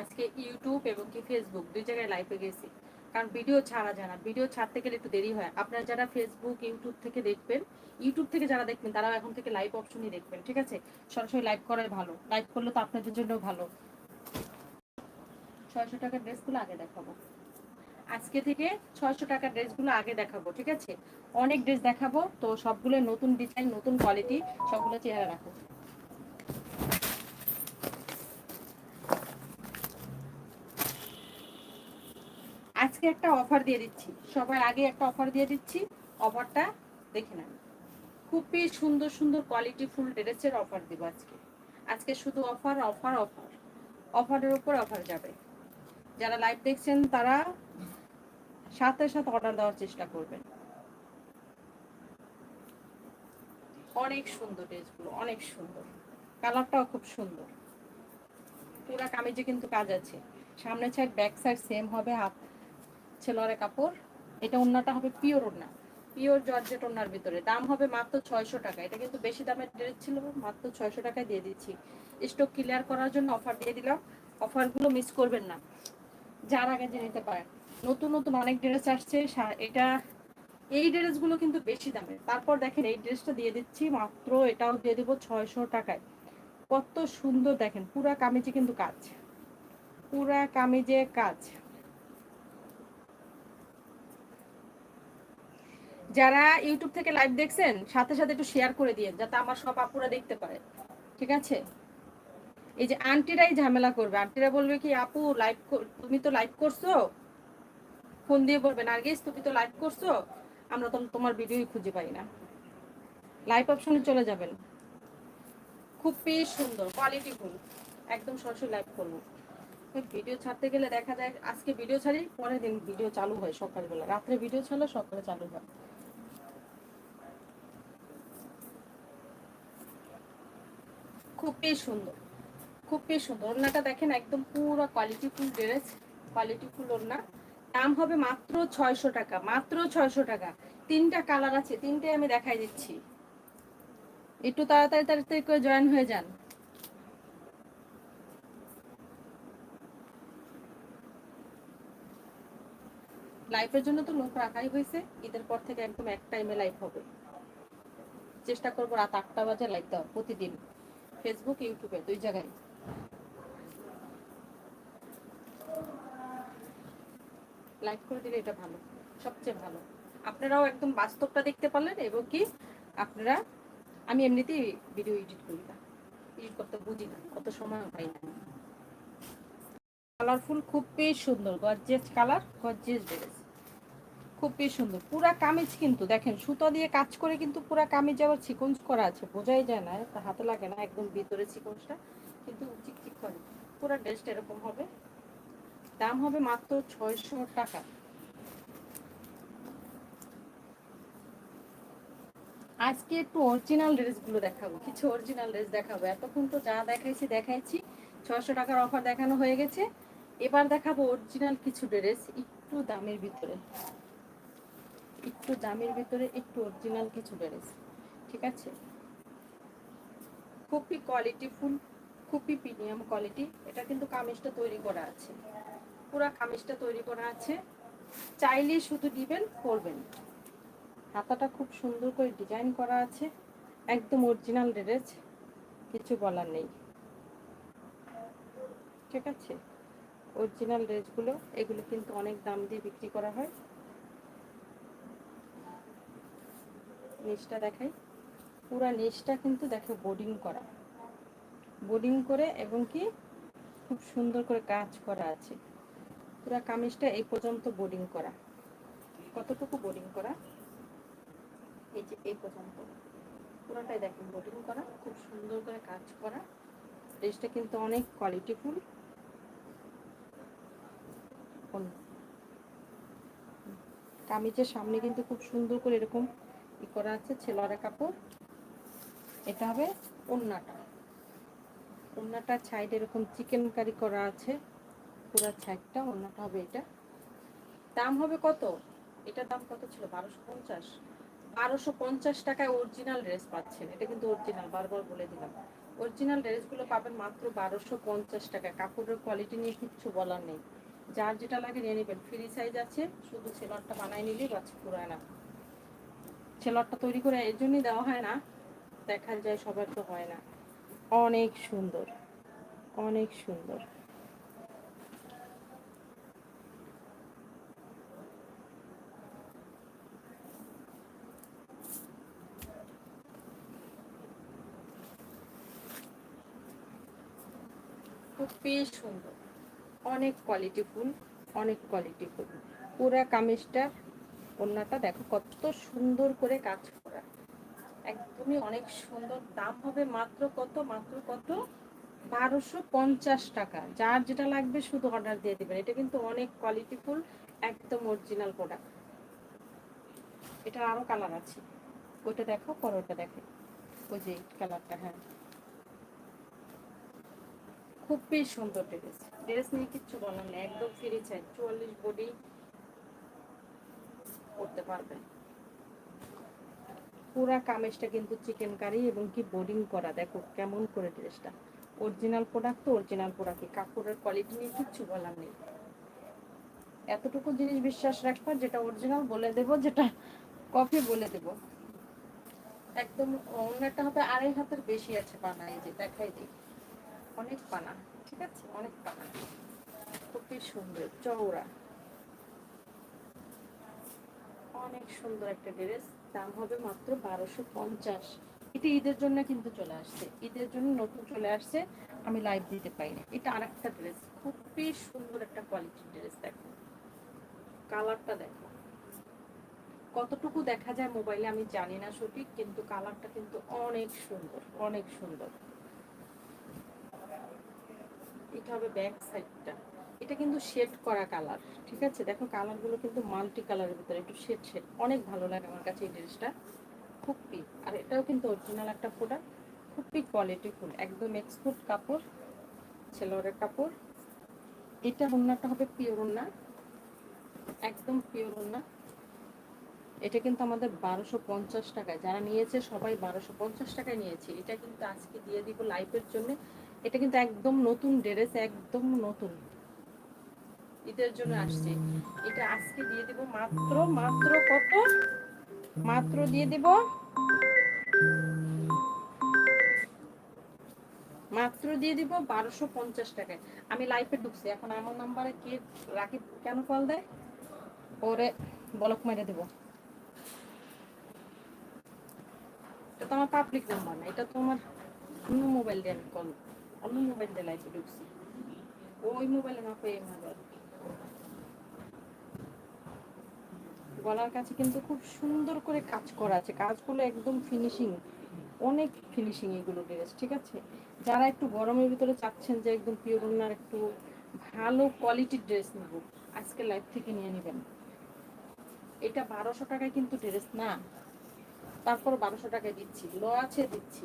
আজকে ইউটিউব এবং কি ফেসবুক দুই জায়গায় লাইভে গেছি। কারণ ভিডিও ছাড়া না। ভিডিও ছাড়তে গেলে একটু দেরি হয়। আপনারা যারা ফেসবুক ইউটিউব থেকে দেখবেন ইউটিউব থেকে যারা দেখবেন, তারাও এখন থেকে লাইভ অপশনই দেখবেন, ঠিক আছে? সরাসরি লাইভ করাই ভালো। লাইভ করলে তো আপনাদের জন্য ভালো। ছয়শো টাকার ড্রেসগুলো আগে দেখাবো। আজকে থেকে ছয়শো টাকার ড্রেসগুলো আগে দেখাবো, ঠিক আছে? অনেক ড্রেস দেখাবো। তো সবগুলো নতুন ডিজাইন নতুন কোয়ালিটি সবগুলো চেহারা রাখো। আজকে একটা অফার দিয়ে দিচ্ছি। সবার আগে একটা অফার দিয়ে দিচ্ছি। অফারটা দেখে নেন। খুবই সুন্দর সুন্দর কোয়ালিটি ফুল ড্রেসের অফার দিব আজকে। আজকে শুধু অফার অফার অফার অফারের উপর অফার যাবে। যারা লাইভ দেখছেন, তারা সাথে সাথে অর্ডার দেওয়ার চেষ্টা করবেন। অনেক সুন্দর ড্রেসগুলো অনেক সুন্দর। কালারটাও খুব সুন্দর। পুরা কামিজে কিন্তু কাজ আছে। সামনে সাইড ব্যাক সাইড সেম হবে হাত ছেলোয়ারের কাপড়, এটা ওন্নাটা হবে পিওর ওন্না পিওর জর্জেট ওন্নার ভিতরে। দাম হবে মাত্র ছয়শো টাকা। এটা কিন্তু বেশি দামের ড্রেস ছিল, মাত্র ছয়শো টাকায় দিয়ে দিচ্ছি। স্টক ক্লিয়ার করার জন্য অফার দিয়ে দিলাম। অফারগুলো মিস করবেন না। যার আগে যে নিতে পারেন। নতুন নতুন অনেক ড্রেস আসছে। এটা, এই ড্রেসগুলো কিন্তু বেশি দামের। তারপর দেখেন এই ড্রেসটা দিয়ে দিচ্ছি, মাত্র এটাও দিয়ে দেবো ছয়শো টাকায়। কত সুন্দর দেখেন, পুরা কামিজে কিন্তু কাজ। পুরা কামিজে কাজ। যারা ইউটিউব থেকে লাইভ দেখছেন, সাথে সাথে একটু শেয়ার করে দিয়ে যাতে আমার সব আপুরা দেখতে পারে। ঠিক আছে? এই যে আন্টিরাই ঝামেলা করবে। আন্টিরা বলবে কি, আপু লাইভ তুমি তো লাইভ করছ? ফোন দিয়ে বলবে, নার্গিস, তুমি তো লাইভ করছ? আমরা তো তোমার ভিডিওই খুঁজে পাই না। লাইভ অপশনে চলে যাবেন। খুব খুবই সুন্দর কোয়ালিটি ফুল একদম সরাসরি লাইভ করব। ভিডিও ছাড়তে গেলে দেখা যায়, আজকে ভিডিও ছাড়ি, পরের দিন ভিডিও চালু হয় সকালবেলা। রাত্রে ভিডিও ছাড়লে সকালে চালু হয়। খুবই সুন্দর খুবই সুন্দর। ওড়নাটা দেখেন একদম পুরো quality full dress quality full ওড়না। দাম হবে মাত্র ছয়শো টাকা, মাত্র ছয়শো টাকা। তিনটা কালার আছে তিনটে আমি দেখাই দিচ্ছি। একটু তাড়াতাড়ি তাড়াতাড়ি করে জয়েন হয়ে যান। লাইফের জন্য তো লোক রাখাই হয়েছে, ঈদের পর থেকে একদম এক টাইমে লাইভ হবে। চেষ্টা করব রাত আটটা বাজে লাইভ দেওয়া প্রতিদিন। ফেসবুক ইউটিউবে দুই জায়গায়। লাইভ করে দিলে এটা ভালো, সবচেয়ে ভালো। আপনারাও একদম বাস্তবটা দেখতে পারলেন এবং কি আপনারা, আমি এমনিতেই ভিডিও এডিট করি না। এডিট করতে বুঝি না, অত সময় পাই না। কালারফুল খুবই সুন্দর গর্জিয়াস কালার গর্জিয়াস ড্রেস খুবই সুন্দর। পুরা কামিজ কিন্তু, দেখেন, সুতো দিয়ে কাজ করে কিন্তু পুরা কামিজ আবার সিকোয়েন্স করা আছে, বোঝাই যায় না তা হাতে লাগে না একদম ভিতরে সিকোয়েন্সটা কিন্তু চিকচিক করে। পুরা ড্রেসটা এরকম হবে। দাম হবে মাত্র ছয়শো টাকা। আজকে একটু অরিজিনাল ড্রেসগুলো দেখাবো, কিছু অরিজিনাল ড্রেস দেখাবো। এতক্ষণ তো যা দেখাইছি দেখাইছি। ছয়শো টাকার অফার দেখানো হয়ে গেছে। এবার দেখাবো অরিজিনাল কিছু ড্রেস একটু দামের ভিতরে। একটু দামের ভিতরে একটু অরিজিনাল কিছু ড্রেস ঠিক আছে? খুবই কোয়ালিটি ফুল, খুবই প্রিমিয়াম কোয়ালিটি এটা কিন্তু কামিজটা তৈরি করা আছে। পুরা কামিজটা তৈরি করা আছে। চাইলে শুধু দিবেন পরবেন হাতাটা খুব সুন্দর করে ডিজাইন করা আছে। একদম অরিজিনাল ড্রেস কিছু বলার নেই। ঠিক আছে? অরিজিনাল ড্রেসগুলো এগুলো কিন্তু অনেক দাম দিয়ে বিক্রি করা হয়। নিচটা দেখাই। পুরা নিচটা কিন্তু দেখো বোর্ডিং করা। বোর্ডিং করে এবং কি খুব সুন্দর করে কাজ করা আছে। পুরা কামিজটা এই পর্যন্ত বোর্ডিং করা। কতটুকু বোর্ডিং করা? এই যে এই পর্যন্ত। পুরোটাই দেখেন বোর্ডিং করা, খুব সুন্দর করে কাজ করা। ড্রেসটা কিন্তু অনেক কোয়ালিটিফুল কামিজের সামনে কিন্তু খুব সুন্দর করে এরকম ই করা আছে ছেলরের কাপড়। এটা হবে ওন্নাটা। ওন্নাটার সাইড এরকম চিকেন কারি করা আছে, পুরো সাইডটা ওন্নাটা হবে এটা। দাম হবে কত? এটার দাম কত ছিল? বারোশো পঞ্চাশ। বারোশো পঞ্চাশ টাকায় অরিজিনাল ড্রেস পাচ্ছেন। এটা কিন্তু অরিজিনাল বারবার বলে দিলাম। অরিজিনাল ড্রেসগুলো পাবেন মাত্র বারোশো পঞ্চাশ টাকা কাপড়ের কোয়ালিটি নিয়ে কিচ্ছু বলার নেই। যার যেটা লাগে নিয়ে নেবেন। ফ্রি সাইজ আছে, শুধু সেলরটা বানাই নিলেই বাচ্চা পুরায় না। সেলরটা তৈরি করে এর জন্যই দেওয়া হয় না। দেখা যায় সবার তো হয় না। অনেক সুন্দর। অনেক সুন্দর। খুবই সুন্দর। অনেক কোয়ালিটি ফুল, অনেক কোয়ালিটি ফুল। পুরা কামিজটা ওড়নাটা দেখো কত সুন্দর করে কাজ করা। একদমই অনেক সুন্দর। দাম হবে মাত্র কত? মাত্র কত? বারোশো পঞ্চাশ টাকা। যার যেটা লাগবে শুধু অর্ডার দিয়ে দেবেন। এটা কিন্তু অনেক কোয়ালিটিফুল একদম অরিজিনাল প্রোডাক্ট এটা আরও কালার আছে। ওইটা দেখো পর ওটা দেখো। ওই যে কালারটা হ্যাঁ। খুবই সুন্দর ড্রেস ড্রেস নিয়ে কিচ্ছু বলার নেই। একদম ফ্রি চাই চুয়াল্লিশ বডি করতে পারবেন পুরা কামেজটা কিন্তু চিকেন কারি এবং কি বোর্ডিং করা। দেখো কেমন করে ড্রেসটা অরিজিনাল প্রোডাক্ট তো অরিজিনাল প্রোডাক্ট কাপড়ের কোয়ালিটি নিয়ে কিচ্ছু বলার নেই। এতটুকু জিনিস বিশ্বাস রাখবা, যেটা অরিজিনাল বলে দেব, যেটা কপি বলে দেব। একদম অন্যটা হবে আড়াই হাতের বেশি আছে পানা, এই যে দেখাই দিই। অনেক পানা, ঠিক আছে? অনেক পানা। খুবই সুন্দর, চওড়া অনেক সুন্দর একটা ড্রেস, দাম হবে মাত্র বারোশো পঞ্চাশ। এটা ঈদের জন্য কিন্তু চলে আসছে। ঈদের জন্য নতুন চলে আসছে, আমি লাইভ দিতে পাইনি এটা আর একটা ড্রেস, খুবই সুন্দর একটা কোয়ালিটির ড্রেস দেখো। কালারটা দেখো। কতটুকু দেখা যায় মোবাইলে আমি জানি না সঠিক, কিন্তু কালারটা কিন্তু অনেক সুন্দর অনেক সুন্দর। এটা হবে ব্যাক সাইডটা এটা কিন্তু শেড করা কালার ঠিক আছে? দেখো কালারগুলো কিন্তু মাল্টি কালারের ভিতরে একটু শেড শেড অনেক ভালো লাগে আমার কাছে এই ড্রেসটা খুবই আর এটাও কিন্তু অরিজিনাল একটা প্রোডাক্ট খুবই কোয়ালিটি ফুল, একদম এক্সপোর্ট কাপড় ছেলোরের কাপড়। এটা ওড়নাটা হবে পিওর ওড়না, একদম পিওর ওড়না। এটা কিন্তু আমাদের বারোশো পঞ্চাশ টাকায়, যারা নিয়েছে সবাই বারোশো পঞ্চাশ টাকায় নিয়েছে। এটা কিন্তু আজকে দিয়ে দিব লাইফের জন্য। এটা কিন্তু একদম নতুন ড্রেস একদম নতুন। ঈদের জন্য আসছে। এটা আজকে দিয়ে দিব মাত্র মাত্র কত? মাত্র দিয়ে দিব? মাত্র দিয়ে দিব বারোশো পঞ্চাশ টাকায়। আমি লাইফে ঢুকছি, এখন আমার নাম্বারে কে রাকিব কেন কল দেয়? ওরে বলক মেরে দিব। এটা তো আমার পাবলিক নাম্বার না, এটা তো আমার অন্য মোবাইল দিয়ে আমি কল অন্য মোবাইল দিয়ে লাইফে ঢুকছি। ওই মোবাইলে না পেয়ে মোবাইল গলার কাছে কিন্তু খুব সুন্দর করে কাজ করা আছে। কাজগুলো একদম ফিনিশিং অনেক ফিনিশিং এগুলো ড্রেস ঠিক আছে? যারা একটু গরমের ভিতরে চাচ্ছেন যে একদম পিওর ওনার একটু ভালো কোয়ালিটির ড্রেস নেব, আজকে লাইফ থেকে নিয়ে নেবেন। এটা বারোশো টাকায় কিন্তু ড্রেস না। তারপর বারোশো টাকায় দিচ্ছি লো আছে দিচ্ছি।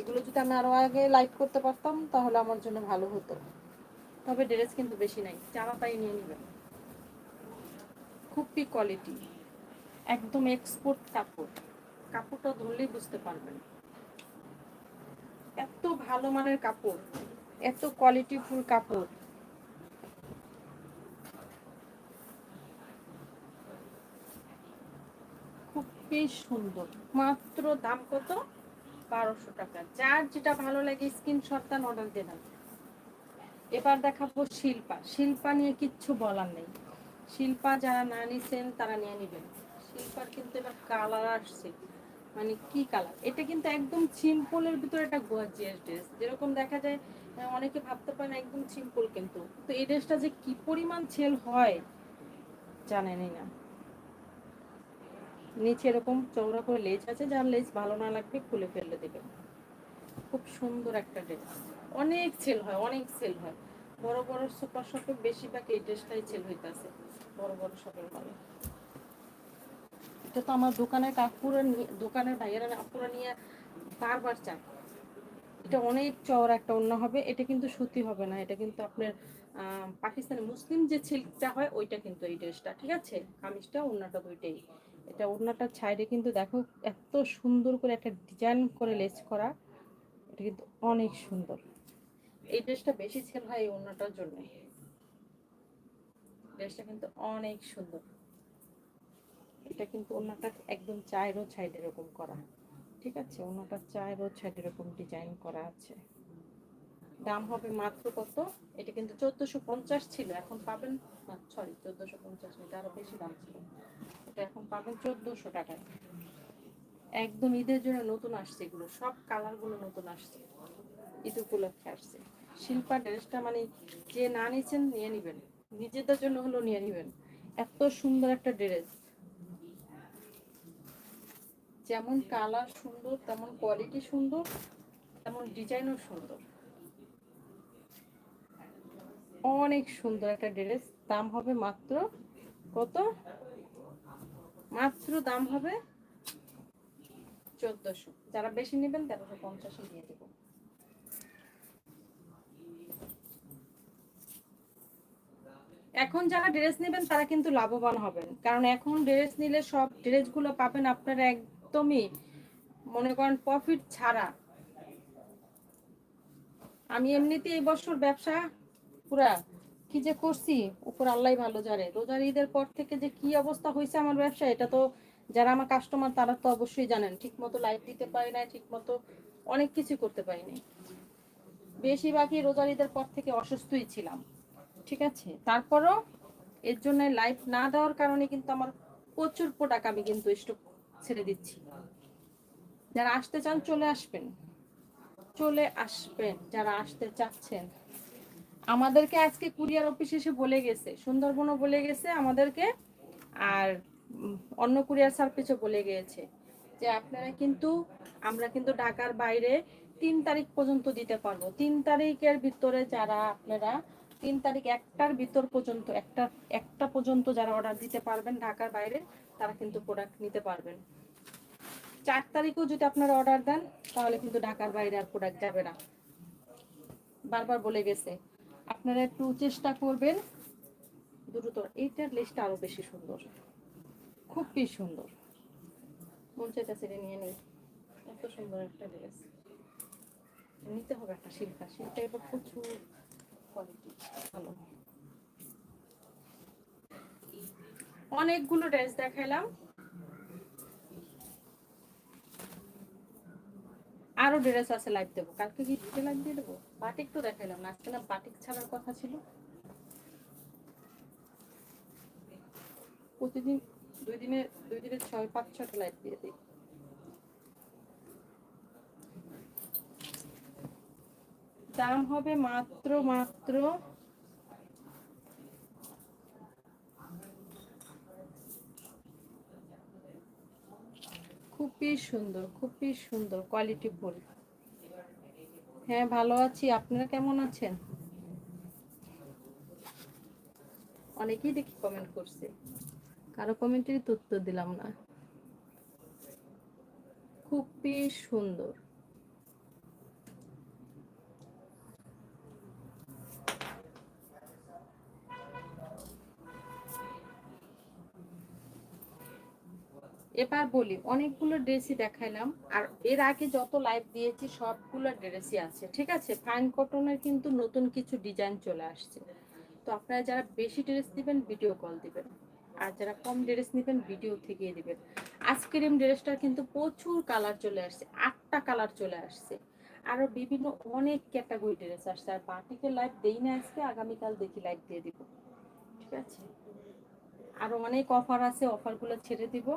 এগুলো যদি আমি আরও আগে লাইভ করতে পারতাম, তাহলে আমার জন্য ভালো হতো। তবে ড্রেস কিন্তু বেশি নাই, যারা তাই নিয়ে নেবেন। খুবই কোয়ালিটি একদম এক্সপোর্ট কাপড়। কাপড়টা ধরলেই বুঝতে পারবেন। এত ভালো মানের কাপড়, এত কোয়ালিটি ফুল কাপড়। খুবই সুন্দর। মাত্র দাম কত? বারোশো টাকা। যার যেটা ভালো লাগে স্ক্রিনশট দেন অর্ডার দেবেন এবার দেখাবো শিল্পা। শিল্পা নিয়ে কিচ্ছু বলার নেই। শিল্পা যারা না নিছেন, তারা নিয়ে নেবেন। শিল্পার কিন্তু এবার কালার আসছে। মানে কি কালার এটা কিন্তু একদম সিম্পলের ভিতরে একটা গর্জিয়াস ড্রেস যেরকম দেখা যায় অনেকে ভাবতে পারেন একদম সিম্পল কিন্তু। তো এই ড্রেসটা যে কি পরিমাণ সেল হয়, জানেনই না। নিচে এরকম চৌড়া করে লেজ আছে, যার লেজ ভালো না লাগবে খুলে ফেলে দেবেন। খুব সুন্দর একটা ড্রেস অনেক সেল হয়, অনেক সেল হয়। বড় বড় সুপার শপে বেশিরভাগ এই ড্রেসটাই সেল হইতাছে। বড় বড় শপের মালে। এটা তো আমার দোকানের কাকুরা দোকানের ভাইয়েরা কাকুরা নিয়ে বারবার চান। এটা অনেক চওড়া একটা অন্য হবে এটা কিন্তু সুতি হবে না। এটা কিন্তু আপনার আহ, পাকিস্তানি মুসলিম যে সিল্কটা হয় ওইটা কিন্তু এই ড্রেসটা ঠিক আছে? কামিজটা ওড়নাটা দুইটাই। এটা ওড়নাটার ছাইডে কিন্তু দেখো এত সুন্দর করে একটা ডিজাইন করে লেস করা এটা কিন্তু অনেক সুন্দর। এই ড্রেসটা বেশি সেল হয় এই অন্যটার জন্য। ড্রেসটা কিন্তু অনেক সুন্দর। এটা কিন্তু অন্যটা একদম চায়েরও সাইড এরকম করা। ঠিক আছে? অন্যটা চায়েরও সাইড এরকম ডিজাইন করা আছে। দাম হবে মাত্র কত? এটা কিন্তু চোদ্দোশো পঞ্চাশ ছিল, এখন পাবেন সরি চোদ্দোশো পঞ্চাশ এটা আরও বেশি দাম ছিল। এটা এখন পাবেন চোদ্দোশো টাকায়। একদম ঈদের জন্য নতুন আসছে এগুলো, সব কালারগুলো নতুন আসছে। ঈদ উপলক্ষে আসছে। শিল্পা ড্রেসটা মানে যে না নিচ্ছেন নিয়ে নিবেন। নিজেদের জন্য হলো নিয়ে নিবেন। এত সুন্দর একটা ড্রেস। যেমন কালার সুন্দর, তেমন কোয়ালিটি সুন্দর, তেমন ডিজাইনও সুন্দর। অনেক সুন্দর একটা ড্রেস। দাম হবে মাত্র কত? মাত্র দাম হবে চোদ্দশো। যারা বেশি নেবেন, তেরোশো পঞ্চাশে দিয়ে দেবো। এখন যারা ড্রেস নেবেন, তারা কিন্তু লাভবান হবেন। কারণ এখন ড্রেস নিলে সব ড্রেসগুলো পাবেন আপনারা একদমই, মনে করেন প্রফিট ছাড়া। আমি এমনিতে এই বছর ব্যবসা পুরা কি যে করছি, উপর আল্লাহ ভালো জানে। রোজার ঈদের পর থেকে যে কি অবস্থা হয়েছে আমার ব্যবসা, এটা তো যারা আমার কাস্টমার তারা তো অবশ্যই জানেন। ঠিক মতো লাইট দিতে পারি না ঠিক মতো অনেক কিছু করতে পারিনি। বেশিরভাগই রোজার ঈদের পর থেকে অসুস্থই ছিলাম। ঠিক আছে? তারপরও এর জন্য লাইভ না দেওয়ার কারণে কিন্তু আমার প্রচুর প্রোডাক্ট আমি কিন্তু স্টক ছেড়ে দিচ্ছি। যারা আসতে চান চলে আসবেন। চলে আসবেন। যারা আসতে চাচ্ছেন। আমাদেরকে আজকে কুরিয়ার অফিস এসে বলে গেছে। সুন্দরবনও বলে গেছে আমাদেরকে। আর অন্য কুরিয়ার সার্ভিসও বলে গিয়েছে। যে আপনারা কিন্তু, আমরা কিন্তু ঢাকার বাইরে তিন তারিখ পর্যন্ত দিতে পারব। তিন তারিখের ভিতরে যারা আপনারা তিন তারিখ একটার ভিতর পর্যন্ত, একটা একটা পর্যন্ত যারা অর্ডার দিতে পারবেন ঢাকার বাইরে, তারা কিন্তু প্রোডাক্ট নিতে পারবেন। চার তারিখেও যদি আপনারা অর্ডার দেন, তাহলে কিন্তু ঢাকার বাইরে আর প্রোডাক্ট যাবে না। বারবার বলে গেছে। আপনারা একটু চেষ্টা করবেন। দ্রুত, এইটার লিস্টটা আরও বেশি সুন্দর। খুবই সুন্দর। মন চাইতেছে এটা নিয়ে নেই। এত সুন্দর একটা ড্রেস নিতে হবে একটা শিল্পা। শিল্পা এবার প্রচুর অনেকগুলো ড্রেস দেখাইলাম আরও ড্রেস আছে লাইভ দেবো। কালকে কি লাইভ দিয়ে দেবো? বাটিক তো দেখাইলাম না, আজকে বাটিক ছাড়ার কথা ছিল। প্রতিদিন দুই দিনে দুই দিনে ছয়, পাঁচ ছটা লাইভ দিয়ে দিই। দাম হবে মাত্র মাত্র খুবই সুন্দর খুবই সুন্দর কোয়ালিটি ফুল। হ্যাঁ ভালো আছি। আপনারা কেমন আছেন? অনেকেই দেখি কমেন্ট করছে। কারও কমেন্টেরই তো উত্তর দিলাম না। খুবই সুন্দর। এবার বলি, অনেকগুলো ড্রেসই দেখাইলাম, আর এর আগে যত লাইভ দিয়েছি, সবগুলো ড্রেসই আছে, ঠিক আছে? ফাইন কটনের কিন্তু নতুন কিছু ডিজাইন চলে আসছে। তো আপনারা যারা বেশি ড্রেস দিবেন ভিডিও কল দিবেন। আর যারা কম ড্রেস নেবেন ভিডিও থেকে দিবেন। এই ড্রেসটার কিন্তু প্রচুর কালার চলে আসছে, আটটা কালার চলে আসছে। আরও বিভিন্ন অনেক ক্যাটাগরি ড্রেস আসছে, আর বাটিকের লাইভ দেই না আজকে, আগামীকাল দেখি লাইভ দিয়ে দিব। ঠিক আছে? আরও অনেক অফার আছে অফারগুলো ছেড়ে দিব।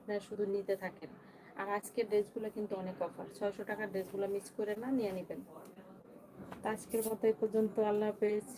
আপনারা শুধু নিতে থাকেন। আর আজকের ড্রেসগুলো কিন্তু অনেক অফার ছয়শো টাকার ড্রেসগুলো মিস করে না, নিয়ে নেবেন। আজকের মতো এই পর্যন্ত। আল্লাহ হাফেজ।